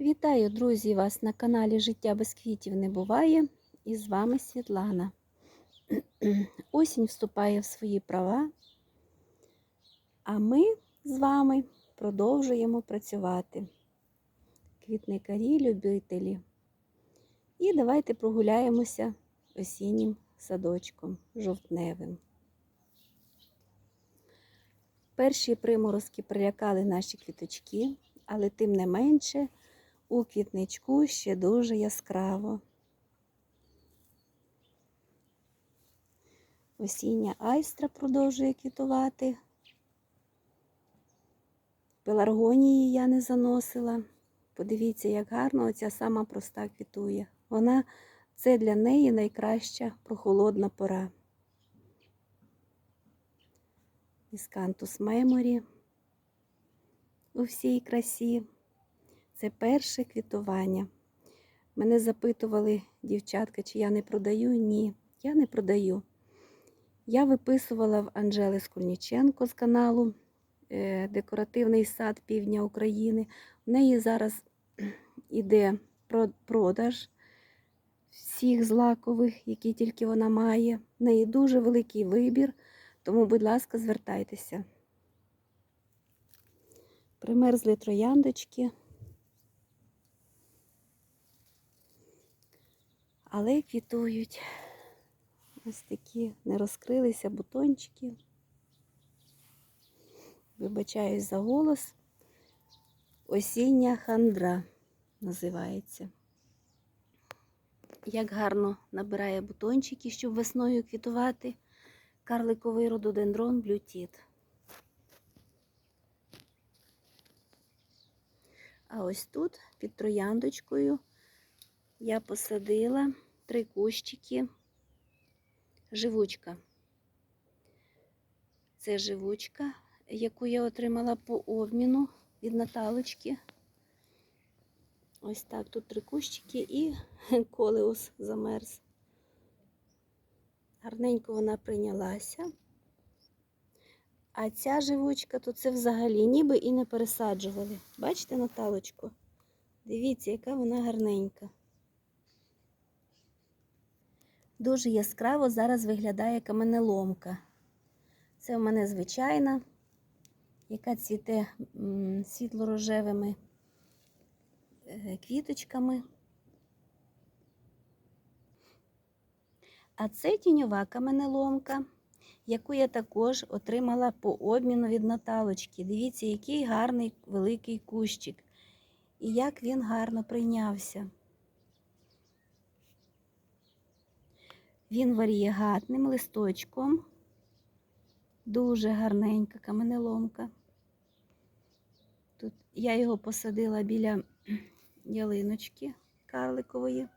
Вітаю, друзі, вас на каналі Життя без квітів не буває. І з вами Світлана. Осінь вступає в свої права, а ми з вами продовжуємо працювати. Квітникарі, любителі. І давайте прогуляємося осіннім садочком жовтневим. Перші приморозки прилякали наші квіточки, але тим не менше у квітничку ще дуже яскраво. Осіння айстра продовжує квітувати. Пеларгонії я не заносила. Подивіться, як гарно оця сама проста квітує. Вона це для неї найкраща прохолодна пора. Іскантус меморі у всій красі. Це перше квітування. Мене запитували дівчатка, чи я не продаю. Ні, я не продаю. Я виписувала в Анжели Скульніченко з каналу е, Декоративний сад Півдня України. В неї зараз іде продаж всіх злакових, які тільки вона має. В неї дуже великий вибір, тому, будь ласка, звертайтеся. Примерзли трояндочки. Але квітують. Ось такі не розкрилися бутончики. Вибачаюсь за голос. Осіння хандра називається. Як гарно набирає бутончики, щоб весною квітувати карликовий рододендрон блютіт. А ось тут під трояндочкою я посадила три кущики живучка. Це живучка, яку я отримала по обміну від Наталочки. Ось так тут три кущики і колеус замерз. Гарненько вона прийнялася. А ця живучка, то це взагалі ніби і не пересаджували. Бачите, Наталочку? Дивіться, яка вона гарненька. Дуже яскраво зараз виглядає каменеломка. Це в мене звичайна, яка цвіте світло-рожевими е, квіточками. А це тіньова каменеломка, яку я також отримала по обміну від Наталочки. Дивіться, який гарний великий кущик. І як він гарно прийнявся. Він варієгатним листочком. Дуже гарненька каменеломка. Тут я його посадила біля ялиночки карликової.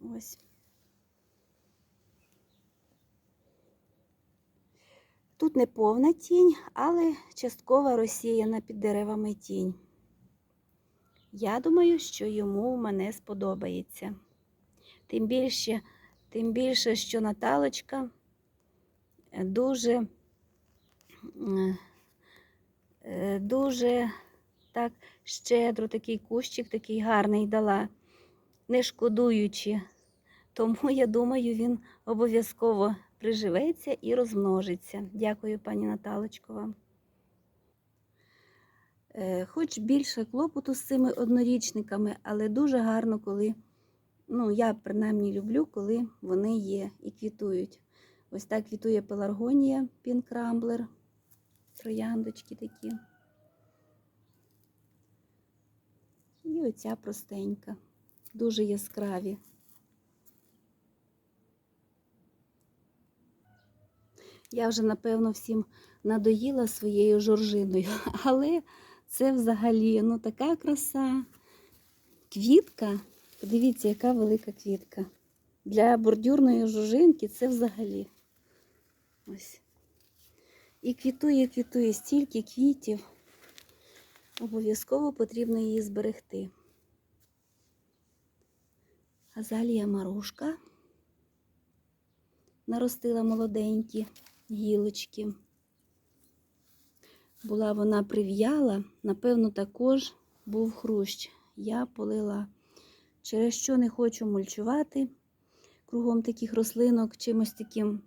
Ось. Тут не повна тінь, але часткова розсіяна під деревами тінь. Я думаю, що йому мене сподобається. Тим більше, тим більше, що Наталочка дуже, е, дуже так щедро такий кущик, такий гарний дала, не шкодуючи. Тому, я думаю, він обов'язково приживеться і розмножиться. Дякую, пані Наталочко вам. Е, хоч більше клопоту з цими однорічниками, але дуже гарно, коли. Ну, я принаймні люблю, коли вони є і квітують. Ось так квітує пеларгонія, пінкрамблер, трояндочки такі. І оця простенька, дуже яскраві. Я вже, напевно, всім надоїла своєю жоржиною, але це взагалі ну, така краса, квітка. Подивіться, яка велика квітка. Для бордюрної жужинки це взагалі. Ось. І квітує, квітує стільки квітів. Обов'язково потрібно її зберегти. Азалія марушка наростила молоденькі гілочки. була вона прив'яла, напевно, також був хрущ. Я полила. Через що не хочу мульчувати кругом таких рослинок чимось таким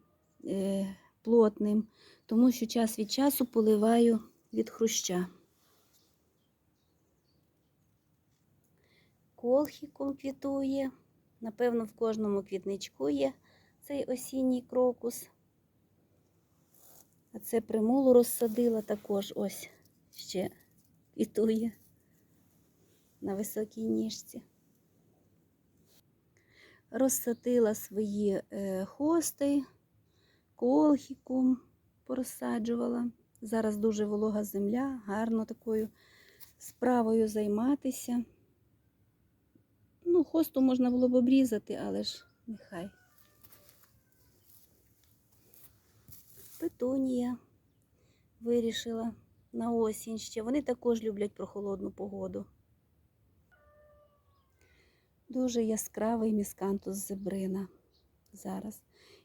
е, плотним, тому що час від часу поливаю від хруща. Колхікум квітує. Напевно, в кожному квітничку є цей осінній крокус. А це примулу розсадила також ось ще квітує на високій ніжці. Розсадила свої е, хости, колхікум порозсаджувала. Зараз дуже волога земля, гарно такою справою займатися. Ну, хосту можна було б обрізати, але ж нехай. Петунія вирішила на осінь ще. Вони також люблять прохолодну погоду. Дуже яскравий міскантус зебрина зараз.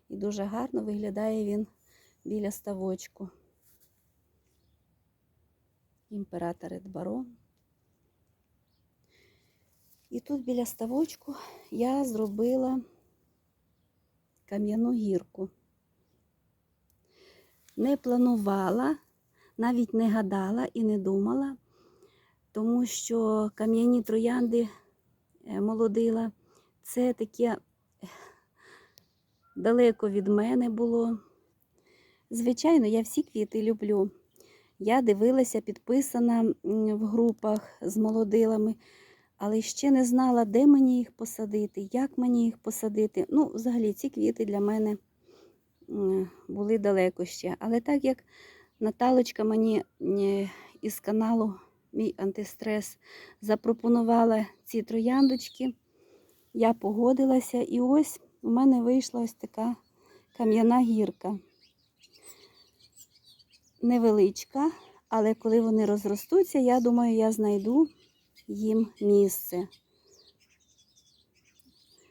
І дуже гарно виглядає він біля ставочку. Імператор Едбарон. І тут біля ставочку я зробила кам'яну гірку. Не планувала, навіть не гадала і не думала, тому що кам'яні троянди молодила, це таке далеко від мене було. Звичайно, я всі квіти люблю. Я дивилася, підписана в групах з молодилами, але ще не знала, де мені їх посадити, як мені їх посадити. Ну, взагалі, ці квіти для мене були далеко ще. Але так як Наталочка мені е, із каналу Мій антистрес запропонувала ці трояндочки, я погодилася, і ось у мене вийшла ось така кам'яна гірка. Невеличка, але коли вони розростуться, я думаю, я знайду їм місце.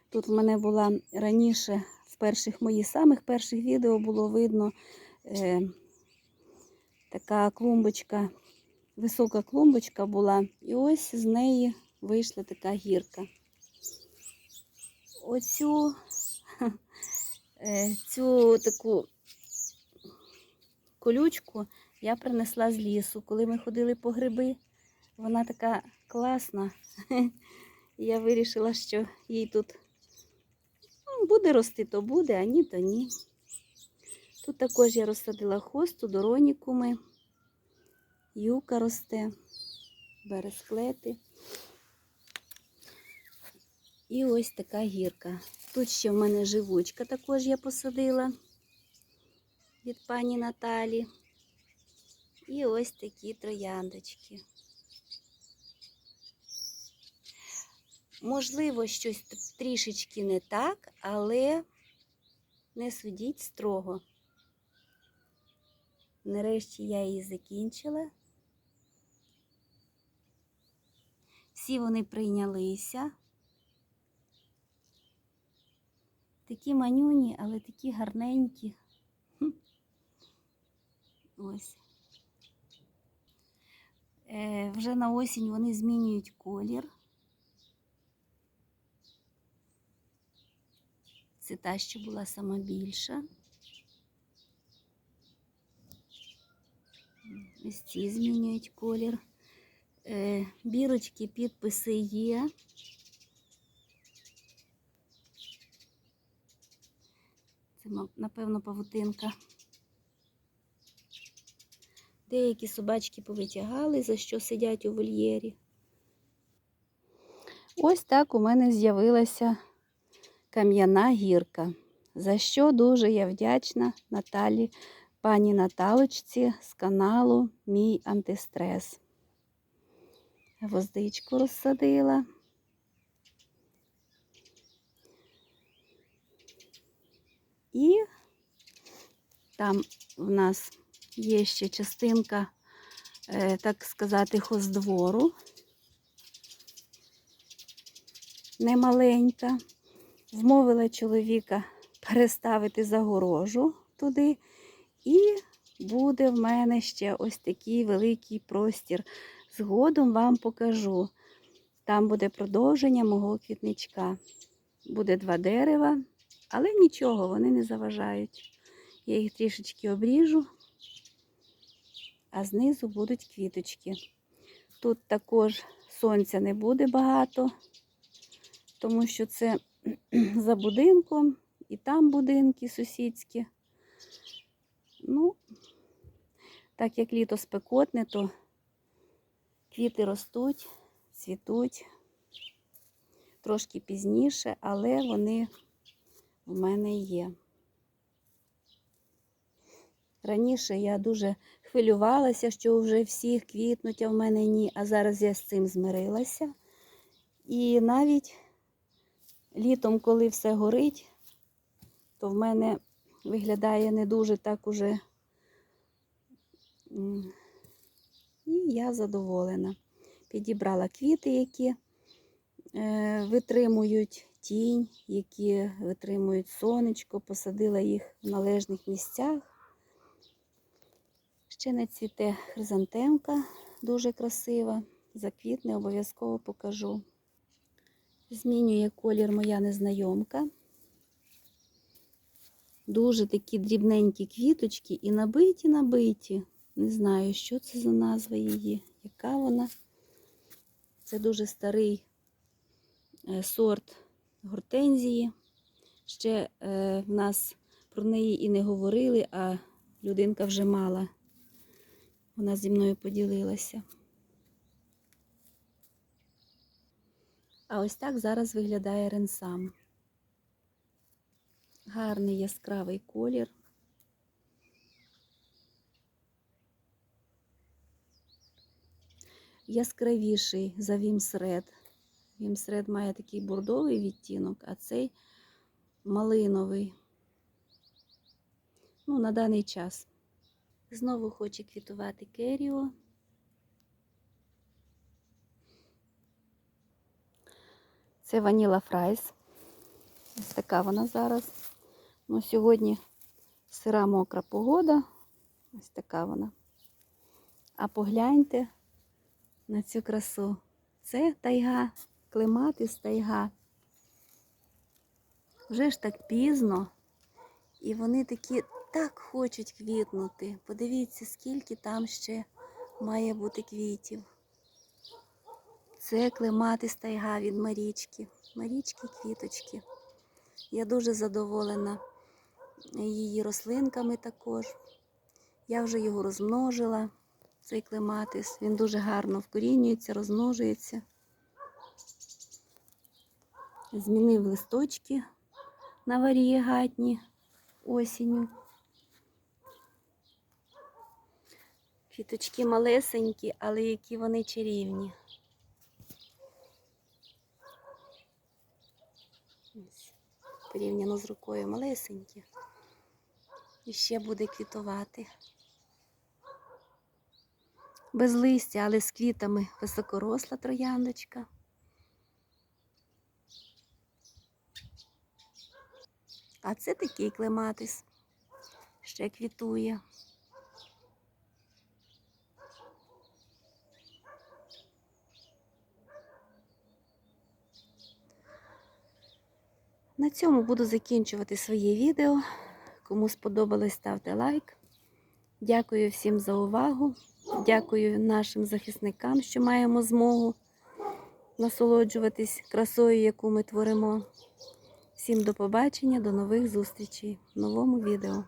Тут в мене була раніше, в перших моїх самих перших відео було видно е, така клумбочка, висока клумбочка була, і ось з неї вийшла така гірка. Оцю е, цю таку колючку я принесла з лісу, коли ми ходили по гриби. Вона така класна. Я вирішила, що їй тут ну, буде рости, то буде, а ні, то ні. Тут також я розсадила хосту, доронікуми, юка росте, бересклети. І ось така гірка. Тут ще в мене живучка також я посадила від пані Наталі. І ось такі трояндочки. Можливо, щось трішечки не так, але не судіть строго. Нарешті я її закінчила. Всі вони прийнялися. Такі манюні, але такі гарненькі. Ось. Е, вже на осінь вони змінюють колір. Це та, що була сама більша. Ось ці змінюють колір. Е, бірочки, підписи є. Це, напевно, павутинка. Деякі собачки повитягали, за що сидять у вольєрі. Ось так у мене з'явилася кам'яна гірка, за що дуже я вдячна Наталі, пані Наталочці з каналу Мій антистрес. Гвоздичку розсадила. І там в нас є ще частинка, е, так сказати, хоздвору. Немаленька. Вмовила чоловіка переставити загорожу туди. І буде в мене ще ось такий великий простір. Згодом вам покажу. Там буде продовження мого квітничка. Буде два дерева, але нічого, вони не заважають. Я їх трішечки обріжу, а знизу будуть квіточки. Тут також сонця не буде багато, тому що це за будинком, і там будинки сусідські. Ну, так як літо спекотне, то квіти ростуть, цвітуть трошки пізніше, але вони в мене є. Раніше я дуже хвилювалася, що вже всіх квітнуть, а в мене ні. А зараз я з цим змирилася. І навіть літом, коли все горить, то в мене виглядає не дуже так уже. Я задоволена. Підібрала квіти, які е, витримують тінь, які витримують сонечко, посадила їх в належних місцях. Ще не цвіте хризантемка, дуже красива. Заквітне обов'язково покажу. Змінює колір моя незнайомка. Дуже такі дрібненькі квіточки і набиті, набиті. Не знаю, що це за назва її, яка вона. Це дуже старий е, сорт гортензії. Ще е, в нас про неї і не говорили, а людинка вже мала. Вона зі мною поділилася. А ось так зараз виглядає ренсам. Гарний яскравий колір. Яскравіший за вімсред. Вімсред має такий бордовий відтінок, а цей малиновий. Ну, на даний час. Знову хоче квітувати керіо. Це ваніла фрайс. Ось така вона зараз. Ну, сьогодні сира мокра погода. Ось така вона. А погляньте на цю красу. Це тайга, клематис тайга. Вже ж так пізно. І вони такі так хочуть квітнути. Подивіться, скільки там ще має бути квітів. Це клематис тайга від Марічки. Марічки квіточки. Я дуже задоволена її рослинками також. Я вже його розмножила, цей клематис. Він дуже гарно вкорінюється, розмножується. Змінив листочки на варієгатні осінню. Квіточки малесенькі, але які вони чарівні. Порівняно з рукою малесенькі. І ще буде квітувати. Без листя, але з квітами високоросла трояндочка. А це такий клематис. Ще квітує. На цьому буду закінчувати своє відео. Кому сподобалось, ставте лайк. Дякую всім за увагу. Дякую нашим захисникам, що маємо змогу насолоджуватись красою, яку ми творимо. Всім до побачення, до нових зустрічей в новому відео.